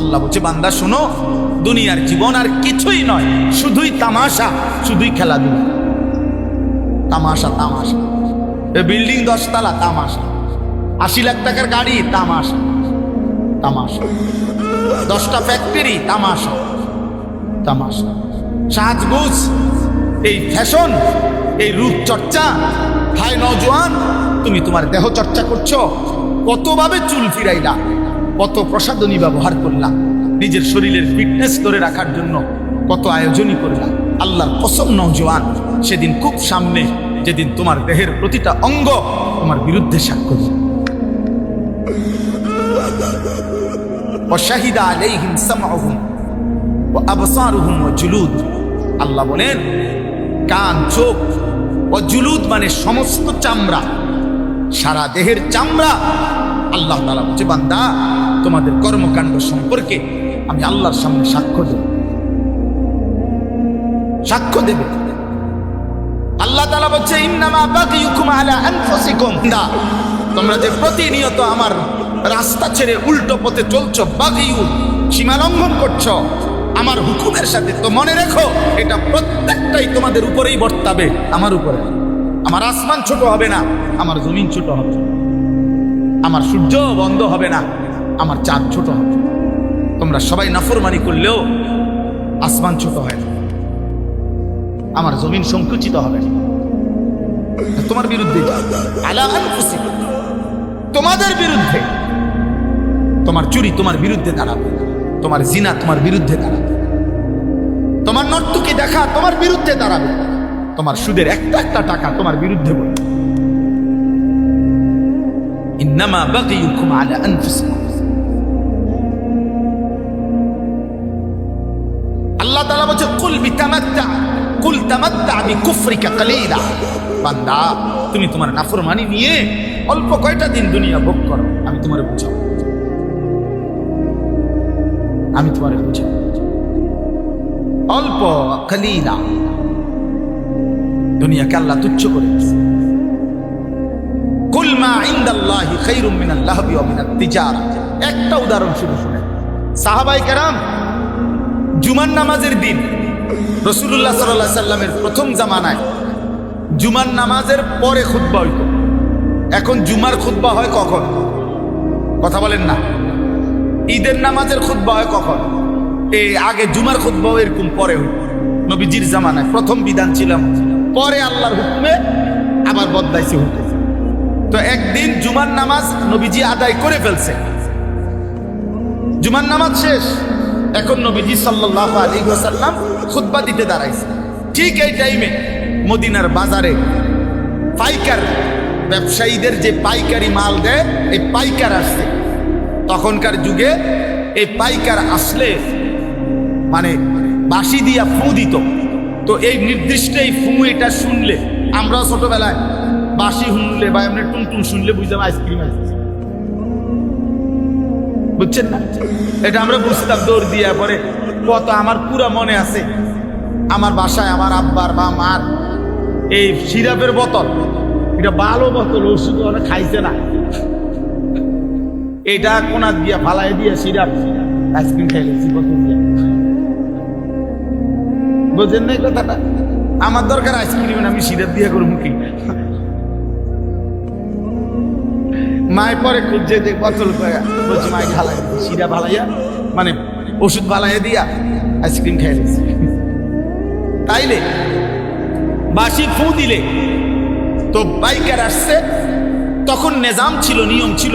আল্লাহ বলছে, বান্দা, শোনো, দুনিয়ার জীবন আর কিছুই নয়, শুধুই তামাশা, শুধুই খেলাধুলা। তামাশা তামাশা। বিল্ডিং দশতলা, তামাশা। আশি লাখ টাকার গাড়ি, তামাশা। তামাশা। দশটা ফ্যাক্টরি তামাশা। তামাশা। সাজগুজ, এই ফ্যাশন এই রূপ চর্চা হায় নজওয়ান তুমি তোমার দেহ চর্চা করছ, কতভাবে চুল ফিরাইলা? কত প্রসাদনী ব্যবহার করলাম। নিজের শরীরের ফিটনেস ধরে রাখার জন্য কত আয়োজনই করলাম। আল্লাহর কসম নওজোয়ান, সেদিন খুব সামনে যেদিন তোমার দেহের প্রতিটা অঙ্গ তোমার বিরুদ্ধে সাক্ষ্য আল্লাহ বলেন, কান, চোখ ও জুলুদ মানে সমস্ত চামড়া, সারা দেহের চামড়া আল্লাহ তালা বলছে, বান্দা তোমাদের কর্মকাণ্ড সম্পর্কে আমি আল্লাহর সামনে সাক্ষ্য দেব। সাক্ষ্য দেবে। আল্লাহ তালা বলছে তোমরা যে প্রতিনিয়ত আমার রাস্তা ছেড়ে উল্টো পথে চলছো, বাগিয়ু, সীমা লঙ্ঘন করছ, আমার হুকুমের সাথে তো মনে রেখো, এটা প্রত্যেকটাই তোমাদের উপরেই বর্তাবে, আমার উপরে। আমার আসমান ছোট হবে না, আমার জমিন ছোট হবে। আমার সূর্য বন্ধ হবে না। আমার চাঁদ ছোট হবে। তোমরা সবাই নাফরমানি করলেও আসমান ছোট হয় না। আমার জমিন সংকুচিত হবে না। তোমার বিরুদ্ধে তোমাদের বিরুদ্ধে। তোমার চুরি তোমার বিরুদ্ধে দাঁড়াবে। তোমার জিনা তোমার বিরুদ্ধে দাঁড়াবে। তোমার নর্তুকি দেখা তোমার বিরুদ্ধে দাঁড়াবে। তোমার সুদের একটা একটা টাকা তোমার বিরুদ্ধে বলবে। ইন্নামা বাগিয়ুকুম আলা আনফুসিকুম। কুল বিতামাত্তা, কুল তামাত্তা বিকুফরিকা কালিলা। বান্দা, তুমি তোমার নাফরমানি নিয়ে অল্প কয়টা দিন দুনিয়া ভোগ করো, আমি তোমারে বুঝাবো। আমি তোমারে বুঝাবো। অল্প কালিলা। দুনিয়াকে আল্লাহ তুচ্ছ করে কুল মা ইনদাল্লাহি খায়রুম মিনাল লাহবি ওয়া মিনাত তিজারা। একটা উদাহরণ শুধু শুনে। সাহাবাই কেরাম, জুমার নামাজের দিন রসুল্লাহ সাল্লাহ সাল্লামের প্রথম জামানায় জুমার নামাজের পরে খুদ্া হইত। এখন জুমার খুদ্া হয় কখন? কথা বলেন না। ঈদের নামাজের খুদ্া হয় কখন? এই আগে জুমার খুদ্াও এরকম পরে হইত। নবীজির জামানায় প্রথম বিধান ছিলাম পরে আল্লাহর হুকুমে আবার বদলাইছে হইতে তো একদিন জুমার নামাজ নবীজি আদায় করে ফেলছে। জুমার নামাজ শেষ। এখন নবীজি সাল্লাহ আলী সাল্লাম খুদ্া দিতে দাঁড়াইছে। ঠিক এই টাইমে মদিনার বাজারে পাইকার ব্যবসায়ীদের যে পাইকারি মাল দেয়, এই পাইকার আসছে। তখনকার যুগে এই পাইকার আসলে মানে বাঁশি দিয়া ফু দিত। তো এই নির্দিষ্ট এই ফু এটা শুনলে, আমরাও ছোটবেলায় বাঁশি শুনলে বা এমনি টুনটুন শুনলে বুঝলাম আইসক্রিম আসছে। বুঝছেন না? এটা আমরা বুঝতাম দৌড় দিয়ে পরে। কত আমার পুরা মনে আছে। আমার বাসায় আমার আব্বার বা মার এই সিরাপের বোতল। এটা ভালো বোতল, ওষুধ অনেক খাইছে না। এটা কোনা দিয়া ফালাই দিয়ে সিরাপ। আইসক্রিম খাইলেছি বোতল দিয়ে। বুঝেন না কথাটা? আমার দরকার আইসক্রিম, আমি সিরাপ দিয়ে করব কি? মায় পরে খুঁজছে যে বোতল বলছি, মায় খালাই সিরা ভালাইয়া মানে ওষুধ ভালাইয়া দিয়া আইসক্রিম খাই তাইলে বাসি ফু দিলে তো বাইকার আসছে, তখন নেজাম ছিল, নিয়ম ছিল।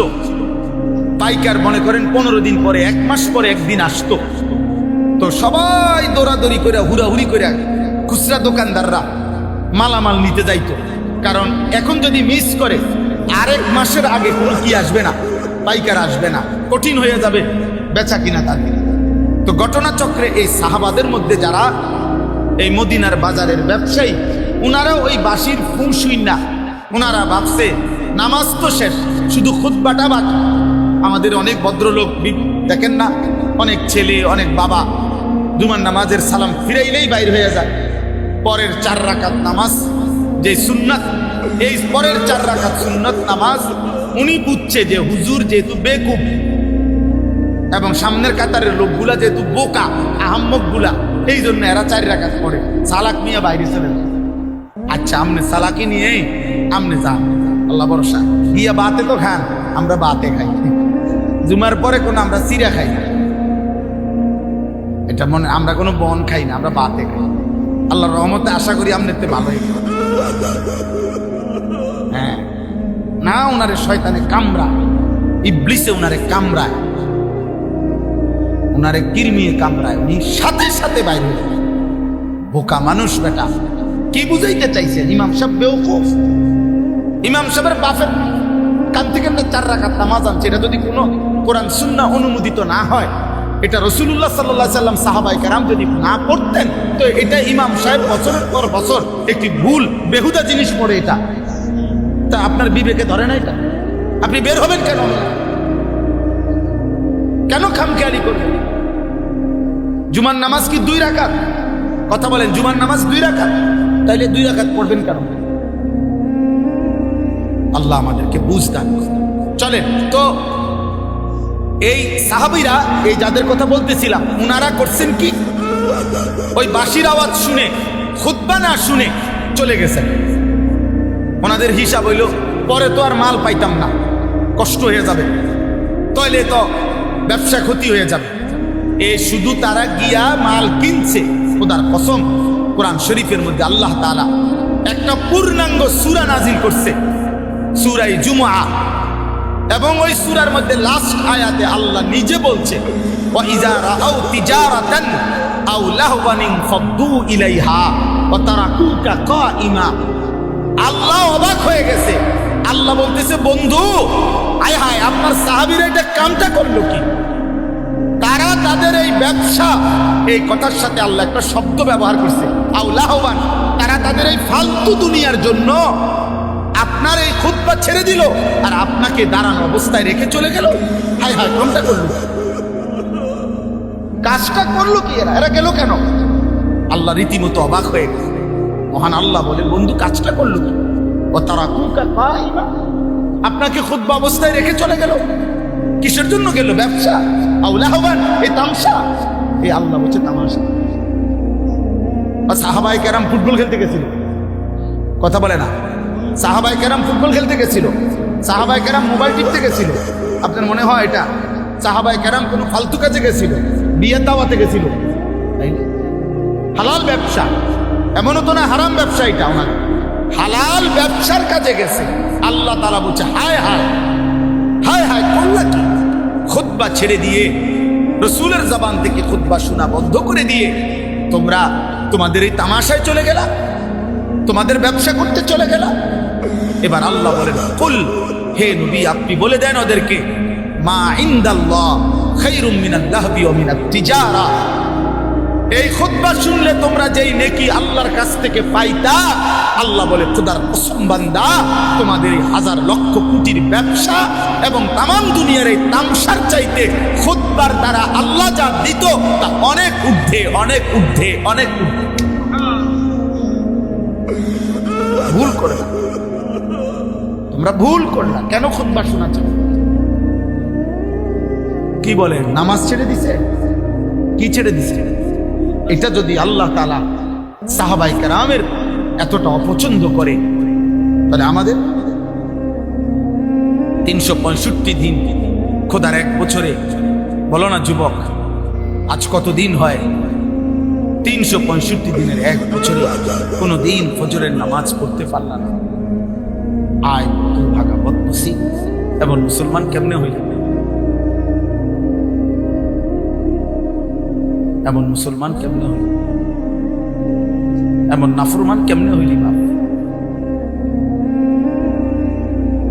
পাইকার মনে করেন পনেরো দিন পরে, এক মাস পরে একদিন আসতো। তো সবাই দৌড়াদৌড়ি করে, হুড়াহুড়ি করে খুচরা দোকানদাররা মালামাল নিতে যাইতো। কারণ এখন যদি মিস করে আরেক মাসের আগে কি আসবে না, পাইকার আসবে না, কঠিন হয়ে যাবে, বেচা কিনা তাদের তো ঘটনাচক্রে এই সাহাবাদের মধ্যে যারা এই মদিনার বাজারের ব্যবসায়ী, উনারাও ওই বাসির ফুঁসুই না। ওনারা ভাবছে, নামাজ তো শেষ, শুধু খুদ্বাটা বাকি। আমাদের অনেক ভদ্রলোক, দেখেন না, অনেক ছেলে, অনেক বাবা, জুমার নামাজের সালাম ফিরাইলেই বাইর হয়ে যায়। পরের চার রাকাত নামাজ, যে সুন্নাত এই পরের চার রাকাত সুন্নত নামাজ উনি বুঝছে যে হুজুর যেহেতু বেকুব এবং সামনের কাতারের লোকগুলা যেহেতু বোকা আহম্মকগুলা এই জন্য এরা চারি রাখাত পড়ে। সালাক নিয়ে বাইরে চলে আচ্ছা আমনে সালাকি নিয়ে আমনে যান আল্লাহ ভরসা। গিয়া বাতে তো খান, আমরা বাতে খাই। জুমার পরে কোনো আমরা সিরা খাই। না এটা মনে আমরা কোনো বন খাই না, আমরা বাতে খাই। আল্লাহর রহমতে আশা করি আমনেতে ভালোই। হ্যাঁ না ওনারে শয়তানে কামড়া ইবলিসে ওনারে কামড়ায়। ওনারে কিরমিয়ে কামড়ায়, উনি সাথে সাথে বাইরে বোকা মানুষ বেটা। কি বুঝাইতে চাইছে ইমাম সাহেব বেউকুফ ইমাম সাহেবের বাপের কান থেকে চার রাখার নামাজ আনছে। এটা যদি কোনো কোরআন সুন্না অনুমোদিত না হয় এটা রসুল্লাহ সাল্লাহ সাল্লাম সাহাবাই কারাম যদি না পড়তেন, তো এটা ইমাম সাহেব বছরের পর বছর একটি ভুল, বেহুদা জিনিস পড়ে এটা। তা আপনার বিবেকে ধরে না এটা? আপনি বের হবেন কেন? কেন খামখেয়ালি করবেন জুমার নামাজ কি দুই রাকাত? কথা বলেন, জুমার নামাজ দুই রাকাত? তাইলে দুই রাকাত পড়বেন কেন? আল্লাহ আমাদেরকে বুঝদান চলেন, তো এই সাহাবিরা, এই যাদের কথা বলতেছিলাম, উনারা করছেন কি? ওই বাঁশির আওয়াজ শুনে, খুতবা না শুনে চলে গেছেন। ওনাদের হিসাব হইল, পরে তো আর মাল পাইতাম না, কষ্ট হয়ে যাবে। তাইলে তো ব্যবসা ক্ষতি হয়ে যাবে। এ শুধু তারা গিয়া মাল কিনছে, খোদার কসম, কোরআন শরীফের মধ্যে আল্লাহ তাআলা একটা পূর্ণাঙ্গ সুরা নাজিল করছে, সূরাই জুমআ। এবং ওই সূরার মধ্যে লাস্ট আয়াতে আল্লাহ নিজে বলছে আল্লাহ অবাক হয়ে গেছে। আল্লাহ বলতেছে, বন্ধু, আয় হায় আপনার সাহাবীরা এটা কামটা করল কি? তারা তাদের এই ব্যবসা, এই কথার সাথে আল্লাহ একটা শব্দ ব্যবহার করছে আউলাহবান তারা তাদের এই ফালতু দুনিয়ার জন্য আপনার এই খুতবা ছেড়ে দিল আর আপনাকে দাঁড়ানো অবস্থায় রেখে চলে গেল। হায় হায় কামটা করল। কাজটা করল কি এরা? এরা গেল কেন? আল্লাহ রীতিমতো অবাক হয়ে গেছে মহান আল্লাহ বলে বন্ধু, কাজটা করল কি? ও তারা আপনাকে খুদ্ অবস্থায় রেখে চলে গেল? কিসের জন্য গেল? ব্যবসা? আউলাহবান এই তামসা। এই আল্লাহ বলছে, তামাশা। সাহাবাই কেরাম ফুটবল খেলতে গেছিল। কথা বলে না। সাহাবাই কেরাম ফুটবল খেলতে গেছিল। সাহাবাই কেরাম মোবাইল টিপতে গেছিল। আপনার মনে হয় এটা? সাহাবাই কেরাম কোনো ফালতু কাজে গেছিল? বিয়ে দাওয়াতে গেছিল? হালাল ব্যবসা। এমনও তো না হারাম ব্যবসা এটা ওনার। হালাল ব্যবসার কাজে গেছে। আল্লাহ তারা বলছে, হায় হায়। হায় হায়, করলা কি? খুদ্া ছেড়ে দিয়ে রসুলের জবান থেকে খুদ্া শোনা বন্ধ করে দিয়ে তোমরা তোমাদের এই তামাশায় চলে গেলা? তোমাদের ব্যবসা করতে চলে গেলা? এবার আল্লাহ বলেন, কুল, হে নবী, আপনি বলে দেন ওদেরকে, মা ইন্দাল্লাহ খাইরুম মিনাল লাহবি ওয়া মিনাত তিজারা। এই খুতবা শুনলে তোমরা যেই নেকি আল্লাহর কাছ থেকে পাইতা, আল্লাহ বলে, খোদার কসম বান্দা, তোমাদের এই হাজার লক্ষ কোটির ব্যবসা এবং তামাম দুনিয়ার এই তামসার চাইতে খুতবার দ্বারা আল্লাহ যা দিত, তা অনেক ঊর্ধ্বে অনেক ঊর্ধ্বে অনেক ঊর্ধ্বে। ভুল করে। তোমরা ভুল করলা। কেন খুতবা শোনাচ্ছ? কি বলে? নামাজ ছেড়ে দিছে? কি ছেড়ে দিছে? এটা যদি আল্লাহ তালা সাহাবাই কারামের এতটা অপছন্দ করে তাহলে আমাদের তিনশো পঁয়ষট্টি দিন খোদার এক বছরে বলো না যুবক আজ কত দিন হয়? তিনশো পঁয়ষট্টি দিনের এক বছরে কোনো দিন ফজরের নামাজ পড়তে পারলাম না। আয়। তুই ভাগা বদমসি এমন মুসলমান কেমনে হইল? এমন মুসলমান কেমনে হইল? এমন নাফরমান কেমনে হইলি বাপ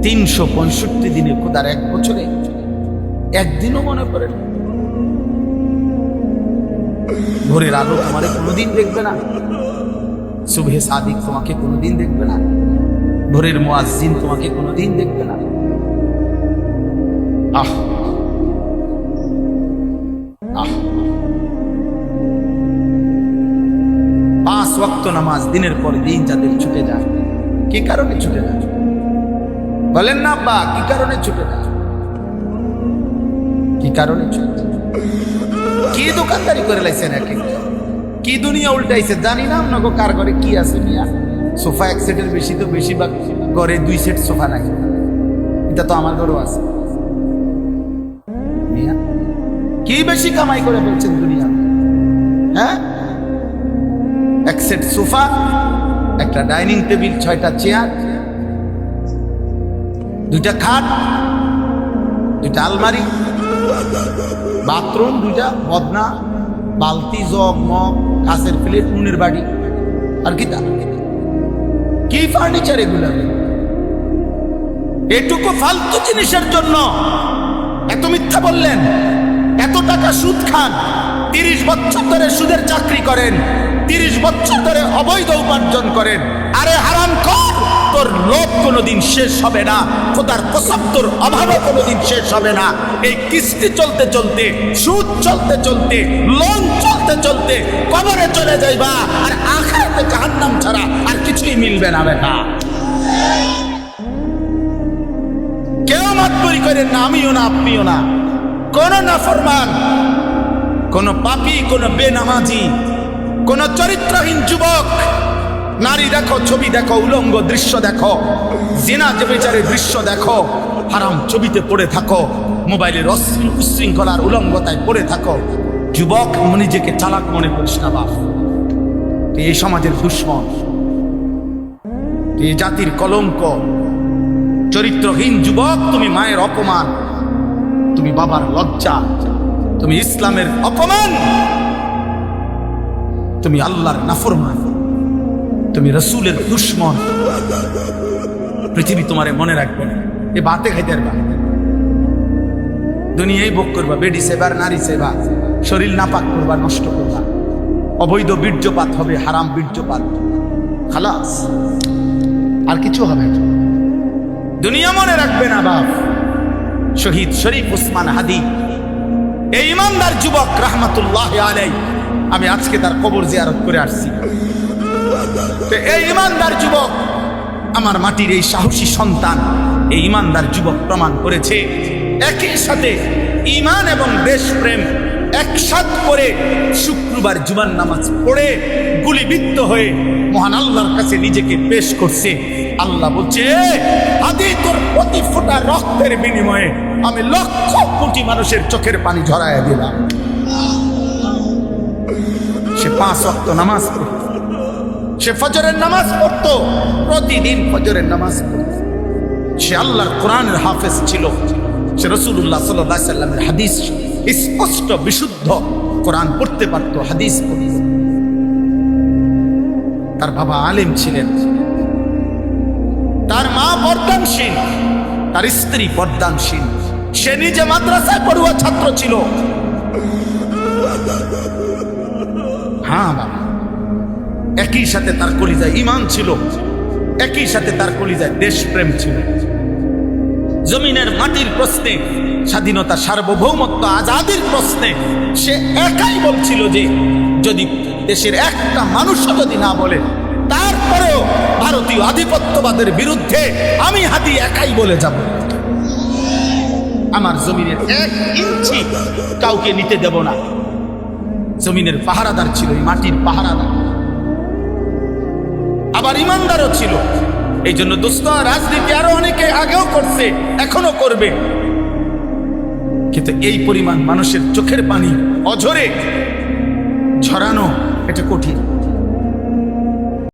তিনশো পঁয়ষট্টি দিনে খোদার এক বছরে একদিনও মনে পড়ে না। ভোরের আলো তোমারে কোনোদিন দেখবে না। শুভে সাদিক তোমাকে কোনোদিন দেখবে না। ভোরের মোয়াজিন তোমাকে কোনোদিন দেখবে না। আহ। পাঁচ ওয়াক্ত নামাজ দিনের পর দিন যাদের ছুটে যায়, কি কারণে ছুটে যায়? বলেন না বা কি কারণে ছুটে যায়? কি কারণে ছুটে? কি দোকানদারি করে লাইছেন এক কি দুনিয়া উল্টাইছে? জানি না আপনাকে কার ঘরে কি আছে মিয়া? সোফা এক সেটের বেশি তো বেশিরভাগ ঘরে দুই সেট সোফা নাই এটা তো আমার ঘরেও আছে। কি বেশি কামাই করে বলছেন দুনিয়া? হ্যাঁ? এক সেট সোফা, একটা ডাইনিং টেবিল, ছয়টা চেয়ার, দুইটা খাট, দুইটা আলমারি, বাথরুম, দুইটা বদনা, বালতি, জগ, মগ কাঁচের প্লেট নুনের বাড়ি আর কি তা? কি ফার্নিচার এগুলো? এটুকু ফালতু জিনিসের জন্য এত মিথ্যা বললেন, এত টাকা সুদ খান, তিরিশ বছর ধরে সুদের চাকরি করেন, তিরিশ বছর ধরে অবৈধ উপার্জন করেন। আরে হারাম কর, তোর লোভ কোনোদিন শেষ হবে না, খোদার কসম, তোর অভাবে কোনোদিন শেষ হবে না। এই কিস্তি চলতে চলতে, সুদ চলতে চলতে লোন চলতে চলতে কবরে চলে যাইবা, আর আখাতে জাহান্নাম ছাড়া আর কিছুই মিলবে না বেটা। কেউ মাতবরি করেন না, আমিও না, আপনিও না। কোন নাফরমান, কোন পাপি, কোন বেনামাজি, কোন চরিত্রহীন যুবক, নারী দেখো, ছবি দেখো, উলঙ্গ দৃশ্য দেখো, জেনা যে বেচারের দৃশ্য দেখো, হারাম ছবিতে পড়ে থাকো, মোবাইলের অশৃ- উচ্ছৃঙ্খলার উলঙ্গতায় পড়ে থাকো যুবক নিজেকে চালাক মনে করিস না, বাপ। তুই এই সমাজের দুশ্মন। তুই জাতির কলঙ্ক। চরিত্রহীন যুবক, তুমি মায়ের অপমান। তুমি বাবার লজ্জা। তুমি ইসলামের অপমান। তুমি আল্লাহর নাফরমান। তুমি রসুলের দুশ্মন। পৃথিবী তোমারে মনে রাখবে না। এ বাতে খাইতে পারবা দুনিয়াই ভোগ করবা, বেডি সেবার, নারী সেবা। শরীর নাপাক করবা, নষ্ট করবা। অবৈধ বীর্যপাত হবে, হারাম বীর্যপাত। খালাস। আর কিছু হবে না। দুনিয়া মনে রাখবে না বাপ। শহীদ শরীফ উসমান হাদি। এই ইমানদার যুবক, রাহমাতুল্লাহ আলাই আমি আজকে তার কবর জিয়ারত করে আসছি। এই ইমানদার যুবক, আমার মাটির এই সাহসী সন্তান, এই ইমানদার যুবক প্রমাণ করেছে একই সাথে ইমান এবং দেশপ্রেম একসাথ করে শুক্রবার জুবান নামাজ পড়ে গুলিবিদ্ধ হয়ে মহান আল্লাহর কাছে নিজেকে পেশ করছে। আল্লাহ বলছে আদি তোর প্রতি ফোটা রক্তের বিনিময়ে আমি লক্ষ কোটি মানুষের চোখের পানি ঝরাইয়া দিলাম। সে পাঁচ অক্ত নামাজ পড়ত। সে ফজরের নামাজ পড়তো, প্রতিদিন ফজরের নামাজ পড়ত। সে আল্লাহর কোরআনের হাফেজ ছিল। সে রসুল্লাহ সাল্লাহ সাল্লামের হাদিস স্পষ্ট, বিশুদ্ধ কোরআন পড়তে পারত, হাদিস তার বাবা আলেম ছিলেন। তার মা পর্দানশীল তার স্ত্রী পর্দানশীল সে নিজে মাদ্রাসায় পড়ুয়া ছাত্র ছিল। হ্যাঁ বাবা, একই সাথে তার কলিজায় ইমান ছিল, একই সাথে তার কলিজায় দেশপ্রেম ছিল। জমিনের মাটির প্রশ্নে, স্বাধীনতা সার্বভৌমত্ব আজাদির প্রশ্নে, সে একাই বলছিল যে যদি দেশের একটা মানুষও যদি না বলে, তারপরেও ভারতীয় আধিপত্যবাদের বিরুদ্ধে আমি হাতি একাই বলে যাব। আমার জমিনের এক ইঞ্চি কাউকে নিতে দেব না। জমিনের পাহারাদার ছিল, এই মাটির পাহারাদার। আবার ইমানদারও ছিল। এই জন্য দোস্ত, রাজনীতি আরও অনেকে আগেও করছে, এখনও করবে। কিন্তু এই পরিমাণ মানুষের চোখের পানি অঝরে, ঝরানো এটা কঠিন।